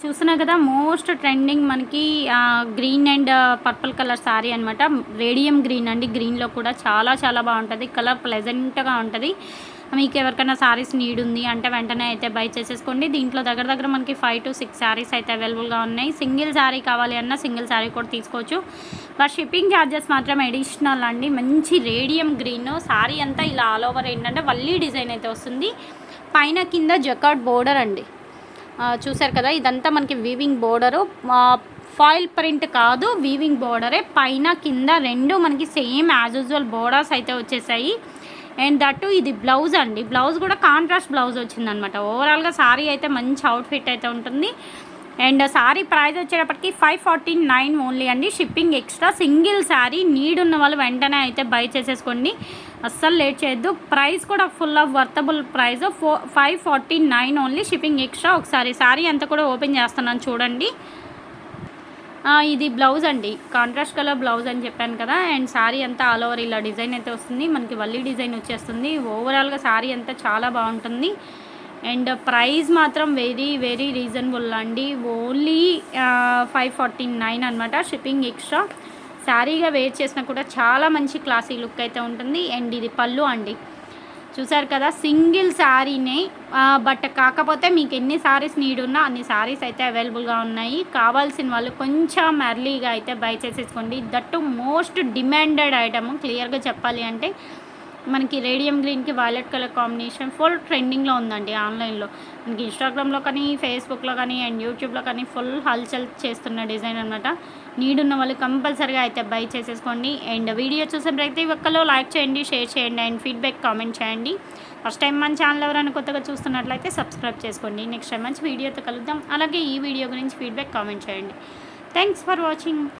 చూస్తున్నా కదా most trending మనకి green and purple colour sari అనమాట రేడియం గ్రీన్ అండి. గ్రీన్లో కూడా చాలా చాలా బాగుంటుంది. కలర్ ప్లెజెంట్గా ఉంటుంది. మీకు ఎవరికైనా శారీస్ నీడ్ ఉంది అంటే వెంటనే అయితే బై చేసేసుకోండి. దీంట్లో దగ్గర దగ్గర మనకి ఫైవ్ టు సిక్స్ శారీస్ అయితే అవైలబుల్గా ఉన్నాయి. సింగిల్ శారీ కావాలి అన్న సింగిల్ శారీ కూడా తీసుకోవచ్చు. బట్ షిప్పింగ్ ఛార్జెస్ మాత్రం ఎడిషనల్ అండి. మంచి రేడియం గ్రీన్ శారీ అంతా ఇలా ఆల్ ఓవర్ ఏంటంటే వల్లీ డిజైన్ అయితే వస్తుంది. పైన కింద జకాట్ బోర్డర్ అండి. చూసారు కదా ఇదంతా మనకి వీవింగ్ బోర్డరు ఫాయిల్ ప్రింట్ కాదు వీవింగ్ బోర్డరే పైన కింద రెండు మనకి సేమ్ యాజ్ యూజువల్ బోర్డర్స్ అయితే వచ్చేసాయి. అండ్ దట్టు ఇది బ్లౌజ్ అండి. బ్లౌజ్ కూడా కాంట్రాస్ట్ బ్లౌజ్ వచ్చిందనమాట. ఓవరాల్గా సారీ అయితే మంచి అవుట్ఫిట్ అయితే ఉంటుంది. అండ్ సారీ ప్రైస్ వచ్చేటప్పటికి ఫైవ్ ఫార్టీ నైన్ ఓన్లీ అండి. Shipping extra single sari need ఉన్న వాళ్ళు వెంటనే అయితే బై చేసేసుకోండి. అస్సలు లేట్ చేయొద్దు. ప్రైస్ కూడా ఫుల్ ఆఫ్ వర్తబుల్ ప్రైస్. ఫో five forty nine only shipping extra ఒకసారి. శారీ అంతా కూడా ఓపెన్ చేస్తున్నాను చూడండి. ఇది బ్లౌజ్ అండి. కాంట్రాస్ట్ కలర్ బ్లౌజ్ అని చెప్పాను కదా. అండ్ శారీ అంతా ఆల్ ఓవర్ ఇలా డిజైన్ అయితే వస్తుంది. మనకి వల్లి డిజైన్ వచ్చేస్తుంది. ఓవరాల్గా శారీ అంతా చాలా బాగుంటుంది. అండ్ ప్రైస్ మాత్రం వెరీ వెరీ రీజనబుల్ అండి. ఓన్లీ ఫైవ్ ఫార్టీ నైన్ అనమాట షిప్పింగ్ ఎక్స్ట్రా. శారీగా వేర్ చేసినా కూడా చాలా మంచి క్లాసీ లుక్ అయితే ఉంటుంది. అండ్ ఇది పళ్ళు అండి. చూసారు కదా సింగిల్ శారీనే బట్ కాకపోతే మీకు ఎన్ని శారీస్ నీడ్ ఉన్నా అన్ని శారీస్ అయితే అవైలబుల్గా ఉన్నాయి. కావాల్సిన వాళ్ళు కొంచెం ఎర్లీగా అయితే బై చేసేసుకోండి. దట్టు మోస్ట్ డిమాండెడ్ ఐటమ్ క్లియర్గా చెప్పాలి అంటే మనకి రేడియం గ్రీన్కి వైలెట్ కలర్ కాంబినేషన్ ఫుల్ ట్రెండింగ్లో ఉందండి ఆన్లైన్లో మనకి ఇన్స్టాగ్రామ్లో కానీ ఫేస్బుక్లో కానీ అండ్ యూట్యూబ్లో కానీ ఫుల్ హల్చల్ చేస్తున్న డిజైన్ అనమాట నీడ్ ఉన్న వాళ్ళు కంపల్సరీగా అయితే బై చేసేసుకోండి. అండ్ వీడియో చూసిన ప్రతి ఒక్కరు లైక్ చేయండి షేర్ చేయండి అండ్ ఫీడ్బ్యాక్ కామెంట్ చేయండి. ఫస్ట్ టైం మన ఛానల్ ఎవరైనా కొత్తగా చూస్తున్నట్లయితే సబ్స్క్రైబ్ చేసుకోండి. నెక్స్ట్ టైం మంచి వీడియోతో కలుద్దాం. అలాగే ఈ వీడియో గురించి ఫీడ్బ్యాక్ కామెంట్ చేయండి. Thanks for watching